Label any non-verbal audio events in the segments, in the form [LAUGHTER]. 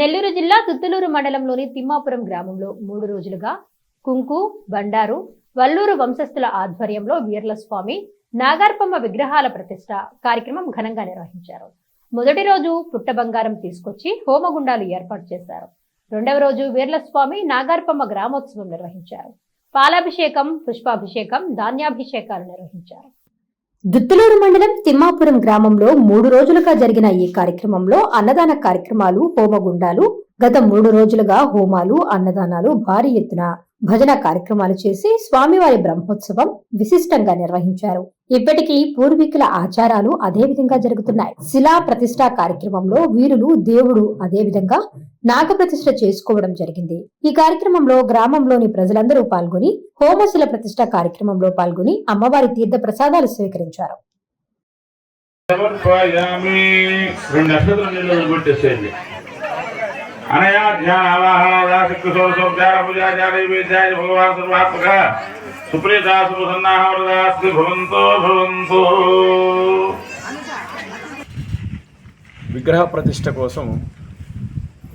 నెల్లూరు జిల్లా తుత్తులూరు మండలంలోని తిమ్మాపురం గ్రామంలో మూడు రోజులుగా కుంకు బండారు వల్లూరు వంశస్థుల ఆధ్వర్యంలో వీర్లస్వామి నాగార్పమ్మ విగ్రహాల ప్రతిష్ట కార్యక్రమం ఘనంగా నిర్వహించారు. మొదటి రోజు పుట్ట బంగారం తీసుకొచ్చి హోమగుండాలు ఏర్పాటు చేశారు. రెండవ రోజు వీర్లస్వామి నాగార్పమ్మ గ్రామోత్సవం నిర్వహించారు. పాలాభిషేకం పుష్పాభిషేకం ధాన్యాభిషేకాలు నిర్వహించారు. దుత్తులూరు మండలం తిమ్మాపురం గ్రామంలో మూడు రోజులుగా జరిగిన ఈ కార్యక్రమంలో అన్నదాన కార్యక్రమాలు హోమగుండాలు గత మూడు రోజులుగా హోమాలు అన్నదానాలు భారీ ఎత్తున భజన కార్యక్రమాలు చేసి స్వామివారి బ్రహ్మోత్సవం విశిష్టంగా నిర్వహించారు. ఇప్పటికీ పూర్వీకుల ఆచారాలు అదే విధంగా జరుగుతున్నాయి. శిలా ప్రతిష్ట కార్యక్రమంలో వీరులు దేవుడు అదే విధంగా నాగప్రతిష్ఠ చేసుకోవడం జరిగింది. ఈ కార్యక్రమంలో గ్రామంలోని ప్రజలందరూ పాల్గొని హోమశిల ప్రతిష్ట కార్యక్రమంలో పాల్గొని అమ్మవారి తీర్థ ప్రసాదాలు స్వీకరించారు. సమర్పయామి రెండు నక్షత్రం నీళ్ళు అనయా ధ్యాన ఆవాహన శక్తిశోధ్యాన పూజాచార్య విద్యాయ భగవాన్ సర్వాత్మక సుప్రీత సుసన్నాహమృదాస్తి భవంతో భవంతో విగ్రహ ప్రతిష్ట కోసం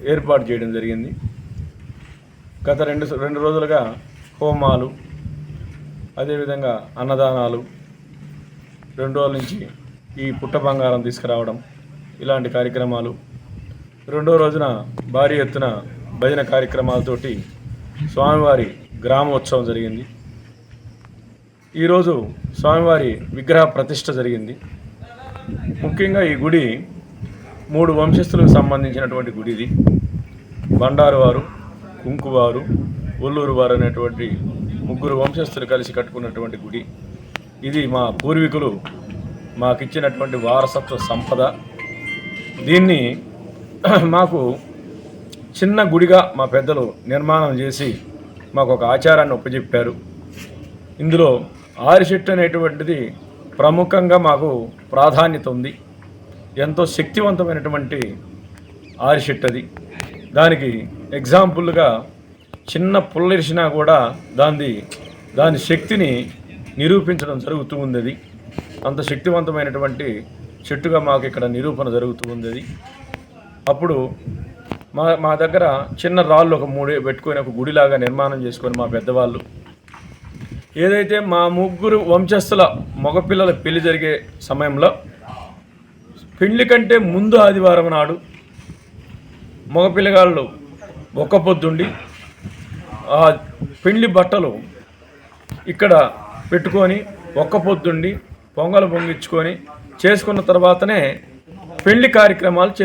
ఏర్పాటు చేయడం జరిగింది. గత రెండు రెండు రోజులుగా హోమాలు అదేవిధంగా అన్నదానాలు రెండు రోజుల నుంచి ఈ పుట్ట బంగారం తీసుకురావడం ఇలాంటి కార్యక్రమాలు రెండో రోజున భారీ ఎత్తున భజన కార్యక్రమాలతోటి స్వామివారి గ్రామోత్సవం జరిగింది. ఈరోజు స్వామివారి విగ్రహ ప్రతిష్ట జరిగింది. ముఖ్యంగా ఈ గుడి మూడు వంశస్థులకు సంబంధించినటువంటి గుడి ఇది బండారు వారు కుంకువారు ఒల్లూరు వారు అనేటువంటి ముగ్గురు వంశస్థులు కలిసి కట్టుకున్నటువంటి గుడి. ఇది మా పూర్వీకులు మాకిచ్చినటువంటి వారసత్వ సంపద. దీన్ని [CLEARS THROAT] మాకు చిన్న గుడిగా మా పెద్దలు నిర్మాణం చేసి మాకు ఒక ఆచారాన్ని ఒప్పజెప్పారు. ఇందులో ఆరిచెట్టు అనేటువంటిది ప్రముఖంగా మాకు ప్రాధాన్యత ఉంది. ఎంతో శక్తివంతమైనటువంటి ఆరిషెట్ అది. దానికి ఎగ్జాంపుల్గా చిన్న పుల్లరిసినా కూడా దాని దాని శక్తిని నిరూపించడం జరుగుతూ ఉంది అంత శక్తివంతమైనటువంటి చెట్టుగా మాకు ఇక్కడ నిరూపణ జరుగుతూ ఉంది అప్పుడు మా మా దగ్గర చిన్న రాళ్ళు ఒక మూడు పెట్టుకొని ఒక గుడిలాగా నిర్మాణం చేసుకొని మా పెద్దవాళ్ళు. ఏదైతే మా ముగ్గురు వంశస్థుల మగపిల్లల పెళ్ళి జరిగే సమయంలో పెళ్ళి కంటే ముందు ఆదివారం నాడు మగపిల్లగాళ్ళు ఒక్క పొద్దుండి ఆ పెళ్ళి బట్టలు ఇక్కడ పెట్టుకొని ఒక్క పొద్దుండి పొంగలు పొంగిచ్చుకొని చేసుకున్న తర్వాతనే పెళ్ళి కార్యక్రమాలు చే